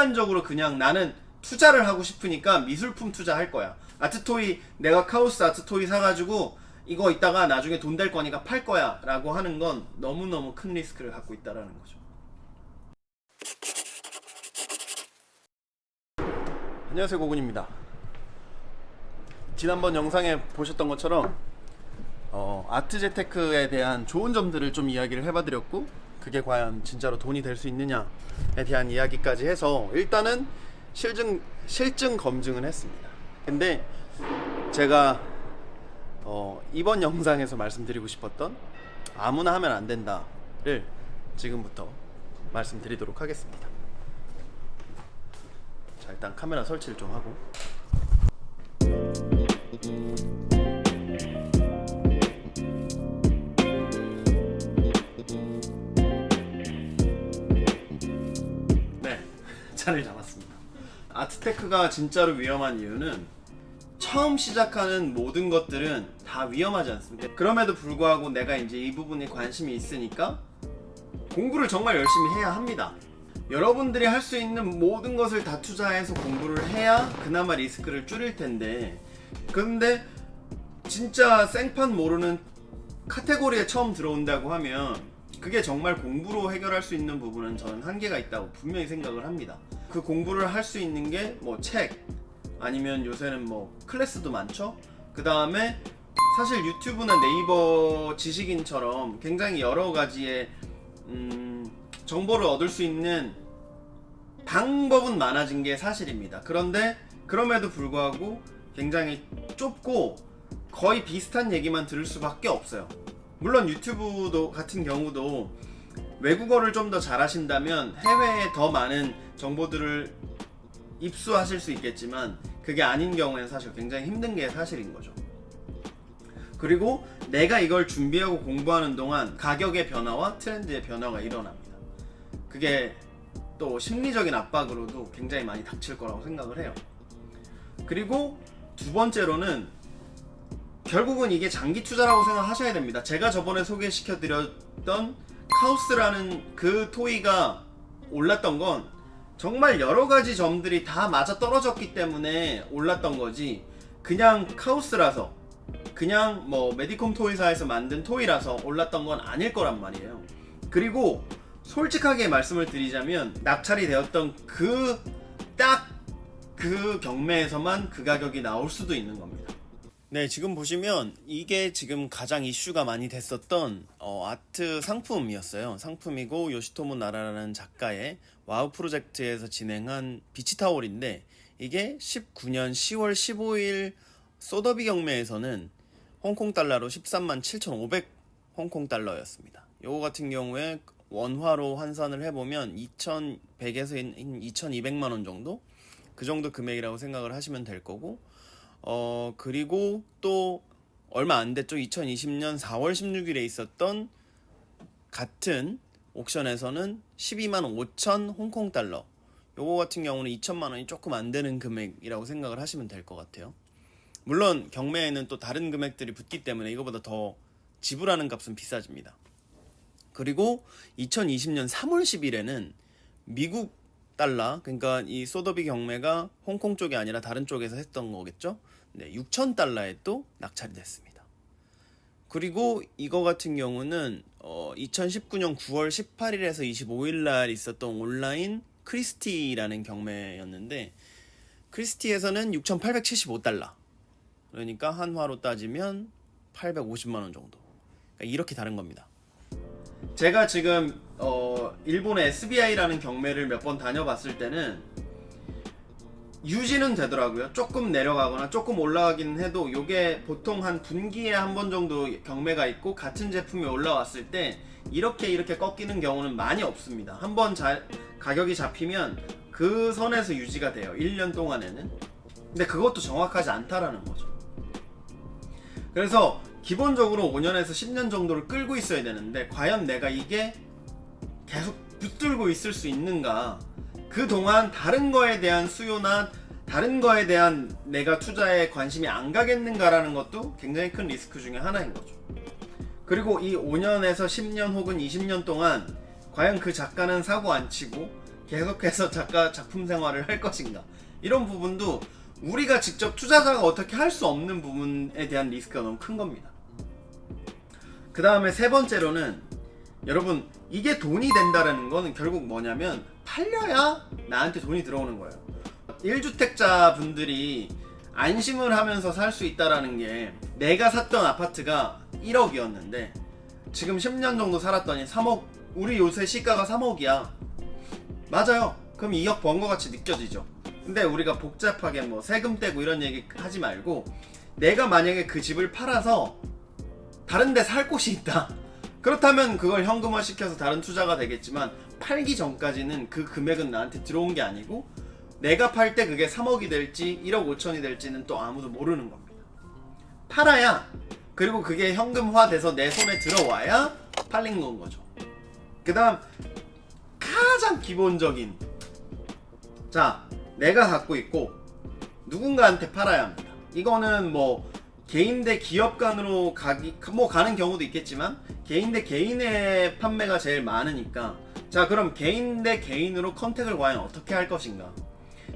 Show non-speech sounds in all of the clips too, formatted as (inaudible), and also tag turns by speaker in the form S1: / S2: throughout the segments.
S1: 극단적으로 그냥 나는 투자를 하고 싶으니까 미술품 투자할 거야. 아트토이 내가 카오스 아트토이 사가지고 이거 이따가 나중에 돈 될 거니까 팔 거야 라고 하는 건 너무너무 큰 리스크를 갖고 있다라는 거죠. 안녕하세요 고군입니다. 지난번 영상에 보셨던 것처럼 어, 아트제테크에 대한 좋은 점들을 좀 이야기를 해봐드렸고 그게 과연 진짜로 돈이 될 수 있느냐에 대한 이야기까지 해서 일단은 실증 실증 검증은 했습니다. 근데 제가 어, 이번 영상에서 말씀드리고 싶었던 아무나 하면 안 된다를 지금부터 말씀드리도록 하겠습니다. 자 일단 카메라 설치를 좀 하고 자리를 잡았습니다. 아트테크가 진짜로 위험한 이유는 처음 시작하는 모든 것들은 다 위험하지 않습니까? 그럼에도 불구하고 내가 이제 이 부분에 관심이 있으니까 공부를 정말 열심히 해야 합니다. 여러분들이 할 수 있는 모든 것을 다 투자해서 공부를 해야 그나마 리스크를 줄일 텐데 근데 진짜 생판 모르는 카테고리에 처음 들어온다고 하면 그게 정말 공부로 해결할 수 있는 부분은 저는 한계가 있다고 분명히 생각을 합니다. 그 공부를 할 수 있는 게 뭐 책 아니면 요새는 뭐 클래스도 많죠. 그 다음에 사실 유튜브나 네이버 지식인처럼 굉장히 여러 가지의 음, 정보를 얻을 수 있는 방법은 많아진 게 사실입니다. 그런데 그럼에도 불구하고 굉장히 좁고 거의 비슷한 얘기만 들을 수밖에 없어요. 물론 유튜브도 같은 경우도 외국어를 좀 더 잘하신다면 해외에 더 많은 정보들을 입수하실 수 있겠지만 그게 아닌 경우에는 사실 굉장히 힘든 게 사실인 거죠. 그리고 내가 이걸 준비하고 공부하는 동안 가격의 변화와 트렌드의 변화가 일어납니다. 그게 또 심리적인 압박으로도 굉장히 많이 닥칠 거라고 생각을 해요. 그리고 두 번째로는 결국은 이게 장기 투자라고 생각하셔야 됩니다. 제가 저번에 소개시켜 드렸던 카우스라는 그 토이가 올랐던 건 정말 여러 가지 점들이 다 맞아 떨어졌기 때문에 올랐던 거지. 그냥 카우스라서 그냥 뭐 메디콤 토이사에서 만든 토이라서 올랐던 건 아닐 거란 말이에요. 그리고 솔직하게 말씀을 드리자면 낙찰이 되었던 그 딱그 경매에서만 그 가격이 나올 수도 있는 겁니다. 네, 지금 보시면 이게 지금 가장 이슈가 많이 됐었던 어, 아트 상품이었어요. 상품이고 요시토모 나라라는 작가의 와우 프로젝트에서 진행한 비치 타월인데 이게 19년 10월 15일 소더비 경매에서는 홍콩 달러로 13만 7,500 홍콩 달러였습니다. 요거 같은 경우에 원화로 환산을 해보면 2,100에서 2,200만 원 정도 그 정도 금액이라고 생각을 하시면 될 거고 어 그리고 또 얼마 안 됐죠 2020년 4월 16일에 있었던 같은 옥션에서는 12만 5천 홍콩 달러 요거 같은 경우는 2천만 원이 조금 안 되는 금액이라고 생각을 하시면 될 것 같아요. 물론 경매에는 또 다른 금액들이 붙기 때문에 이거보다 더 지불하는 값은 비싸집니다. 그리고 2020년 3월 10일에는 미국 달러, 그러니까 이 소더비 경매가 홍콩 쪽이 아니라 다른 쪽에서 했던 거겠죠? 네, 6천 달러에 또 낙찰이 됐습니다. 그리고 이거 같은 경우는 어, 2019년 9월 18일에서 25일 날 있었던 온라인 크리스티라는 경매였는데 크리스티에서는 6,875달러. 그러니까 한화로 따지면 850만 원 정도. 그러니까 이렇게 다른 겁니다. 제가 지금 어, 일본의 SBI라는 경매를 몇 번 다녀봤을 때는 유지는 되더라고요. 조금 내려가거나 조금 올라가긴 해도 이게 보통 한 분기에 한 번 정도 경매가 있고 같은 제품이 올라왔을 때 이렇게 이렇게 꺾이는 경우는 많이 없습니다. 한번 가격이 잡히면 그 선에서 유지가 돼요. 1년 동안에는. 근데 그것도 정확하지 않다라는 거죠. 그래서 기본적으로 5년에서 10년 정도를 끌고 있어야 되는데 과연 내가 이게 계속 붙들고 있을 수 있는가? 그 동안 다른 거에 대한 수요나 다른 거에 대한 내가 투자에 관심이 안 가겠는가라는 것도 굉장히 큰 리스크 중에 하나인 거죠. 그리고 이 5년에서 10년 혹은 20년 동안 과연 그 작가는 사고 안 치고 계속해서 작가 작품 생활을 할 것인가 이런 부분도 우리가 직접 투자자가 어떻게 할 수 없는 부분에 대한 리스크가 너무 큰 겁니다. 그 다음에 세 번째로는 여러분 이게 돈이 된다라는 거는 결국 뭐냐면 팔려야 나한테 돈이 들어오는 거예요. 1주택자 분들이 안심을 하면서 살 수 있다라는 게 내가 샀던 아파트가 1억이었는데 지금 10년 정도 살았더니 3억 우리 요새 시가가 3억이야. 맞아요. 그럼 2억 번 거 같이 느껴지죠. 근데 우리가 복잡하게 뭐 세금 떼고 이런 얘기 하지 말고 내가 만약에 그 집을 팔아서 다른 데 살 곳이 있다. 그렇다면 그걸 현금화 시켜서 다른 투자가 되겠지만 팔기 전까지는 그 금액은 나한테 들어온 게 아니고 내가 팔 때 그게 3억이 될지 1억 5천이 될지는 또 아무도 모르는 겁니다. 팔아야 그리고 그게 현금화 돼서 내 손에 들어와야 팔린 건 거죠. 그 다음 가장 기본적인 자 내가 갖고 있고 누군가한테 팔아야 합니다. 이거는 뭐 개인 대 기업 간으로 가기 뭐 가는 경우도 있겠지만 개인 대 개인의 판매가 제일 많으니까. 자 그럼 개인 대 개인으로 컨택을 과연 어떻게 할 것인가?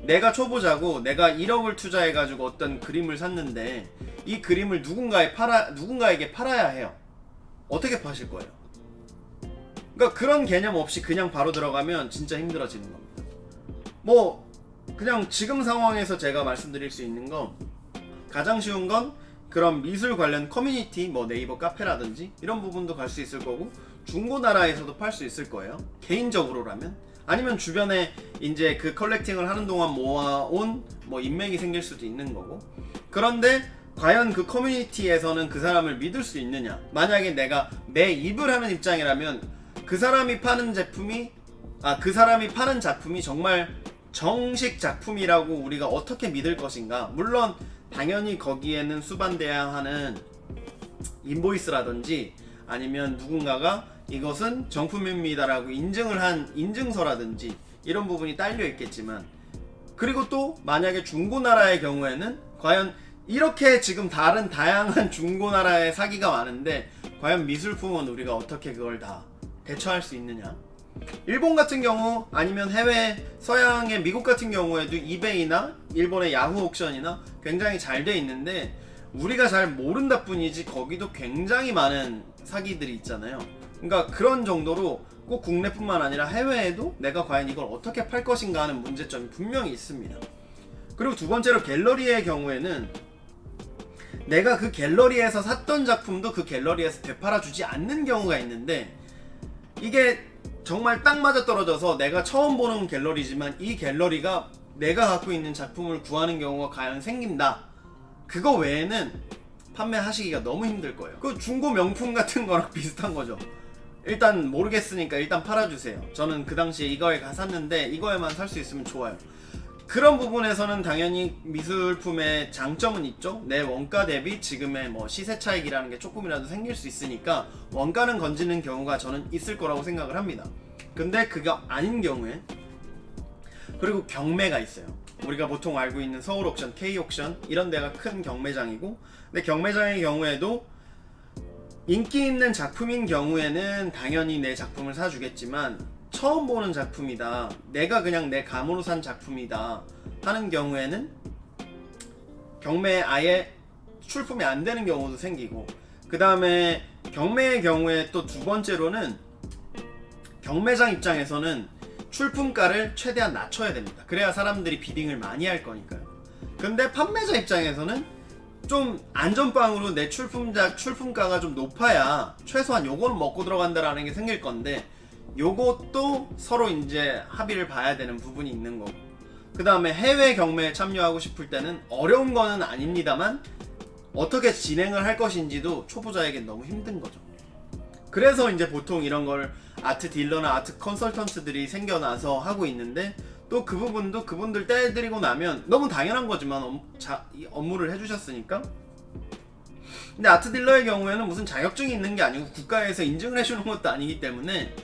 S1: 내가 초보자고 내가 1억을 투자해 가지고 어떤 그림을 샀는데 이 그림을 누군가에 팔아 누군가에게 팔아야 해요. 어떻게 파실 거예요? 그러니까 그런 개념 없이 그냥 바로 들어가면 진짜 힘들어지는 겁니다. 뭐 그냥 지금 상황에서 제가 말씀드릴 수 있는 건 가장 쉬운 건 그런 미술 관련 커뮤니티 뭐 네이버 카페라든지 이런 부분도 갈 수 있을 거고 중고나라에서도 팔 수 있을 거예요. 개인적으로라면? 아니면 주변에 이제 그 컬렉팅을 하는 동안 모아온 뭐 인맥이 생길 수도 있는 거고. 그런데 과연 그 커뮤니티에서는 그 사람을 믿을 수 있느냐? 만약에 내가 내 입을 하는 입장이라면 그 사람이 파는 제품이 아 그 사람이 파는 작품이 정말 정식 작품이라고 우리가 어떻게 믿을 것인가? 물론 당연히 거기에는 수반돼야 하는 인보이스라든지 아니면 누군가가 이것은 정품입니다라고 인증을 한 인증서라든지 이런 부분이 딸려 있겠지만 그리고 또 만약에 중고나라의 경우에는 과연 이렇게 지금 다른 다양한 중고나라의 사기가 많은데 과연 미술품은 우리가 어떻게 그걸 다 대처할 수 있느냐 일본 같은 경우 아니면 해외 서양의 미국 같은 경우에도 이베이나 일본의 야후 옥션이나 굉장히 잘 돼 있는데 우리가 잘 모른다 뿐이지 거기도 굉장히 많은 사기들이 있잖아요. 그러니까 그런 정도로 꼭 국내뿐만 아니라 해외에도 내가 과연 이걸 어떻게 팔 것인가 하는 문제점이 분명히 있습니다. 그리고 두 번째로 갤러리의 경우에는 내가 그 갤러리에서 샀던 작품도 그 갤러리에서 되팔아 주지 않는 경우가 있는데 이게 정말 딱 맞아 떨어져서 내가 처음 보는 갤러리지만 이 갤러리가 내가 갖고 있는 작품을 구하는 경우가 과연 생긴다. 그거 외에는 판매하시기가 너무 힘들 거예요. 그 중고 명품 같은 거랑 (laughs) 비슷한 거죠. 일단 모르겠으니까 일단 팔아주세요. 저는 그 당시에 이거에 가 샀는데 이거에만 살 수 있으면 좋아요. 그런 부분에서는 당연히 미술품의 장점은 있죠. 내 원가 대비 지금의 뭐 시세 차익이라는 게 조금이라도 생길 수 있으니까 원가는 건지는 경우가 저는 있을 거라고 생각을 합니다. 근데 그가 아닌 경우에 그리고 경매가 있어요. 우리가 보통 알고 있는 서울 옥션, K 옥션 이런 데가 큰 경매장이고 근데 경매장의 경우에도 인기 있는 작품인 경우에는 당연히 내 작품을 사주겠지만 처음 보는 작품이다. 내가 그냥 내 감으로 산 작품이다. 하는 경우에는 경매 아예 출품이 안 되는 경우도 생기고 그 다음에 경매의 경우에 또 두 번째로는 경매장 입장에서는 출품가를 최대한 낮춰야 됩니다. 그래야 사람들이 비딩을 많이 할 거니까요. 근데 판매자 입장에서는 좀 안전빵으로 내 출품작 출품가가 좀 높아야 최소한 요거는 먹고 들어간다라는 게 생길 건데 요것도 서로 이제 합의를 봐야 되는 부분이 있는 거고. 그 다음에 해외 경매에 참여하고 싶을 때는 어려운 거는 아닙니다만 어떻게 진행을 할 것인지도 초보자에겐 너무 힘든 거죠. 그래서 이제 보통 이런 걸 아트 딜러나 아트 컨설턴트들이 생겨나서 하고 있는데 또 그 부분도 그분들 떼드리고 나면 너무 당연한 거지만 업, 자, 이 업무를 해주셨으니까. 근데 아트 딜러의 경우에는 무슨 자격증이 있는 게 아니고 국가에서 인증을 해주는 것도 아니기 때문에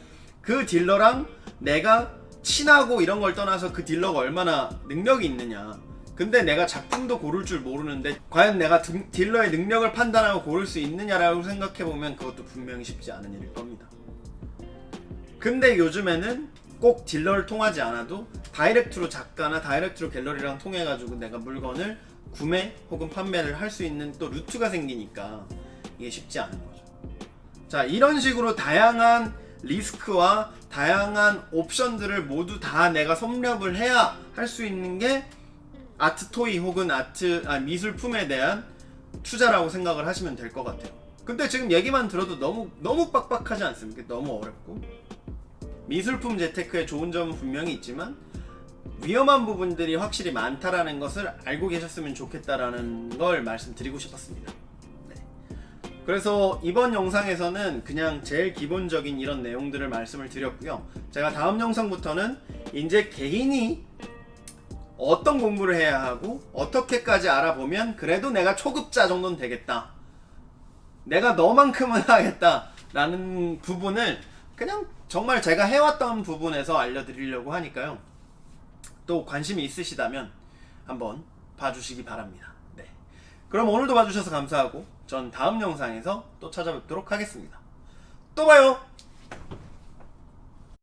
S1: 그 딜러랑 내가 친하고 이런 걸 떠나서 그 딜러가 얼마나 능력이 있느냐. 근데 내가 작품도 고를 줄 모르는데 과연 내가 등- 딜러의 능력을 판단하고 고를 수 있느냐라고 생각해 보면 그것도 분명히 쉽지 않은 일일 겁니다. 근데 요즘에는 꼭 딜러를 통하지 않아도 다이렉트로 작가나 다이렉트로 갤러리랑 통해 가지고 내가 물건을 구매 혹은 판매를 할 수 있는 또 루트가 생기니까 이게 쉽지 않은 거죠. 자, 이런 식으로 다양한 리스크와 다양한 옵션들을 모두 다 내가 섭렵을 해야 할 수 있는 게 아트 토이 혹은 아트 아, 미술품에 대한 투자라고 생각을 하시면 될 것 같아요. 근데 지금 얘기만 들어도 너무 너무 빡빡하지 않습니까? 너무 어렵고 미술품 재테크의 좋은 점은 분명히 있지만 위험한 부분들이 확실히 많다라는 것을 알고 계셨으면 좋겠다라는 걸 말씀드리고 싶었습니다. 네. 그래서 이번 영상에서는 그냥 제일 기본적인 이런 내용들을 말씀을 드렸고요. 제가 다음 영상부터는 이제 개인이 어떤 공부를 해야 하고 어떻게까지 알아보면 그래도 내가 초급자 정도는 되겠다. 내가 너만큼은 (laughs) 하겠다 라는 부분을 그냥 정말 제가 해왔던 부분에서 알려드리려고 하니까요. 또 관심이 있으시다면 한번 봐주시기 바랍니다. 네. 그럼 오늘도 봐주셔서 감사하고 전 다음 영상에서 또 찾아뵙도록 하겠습니다. 또 봐요!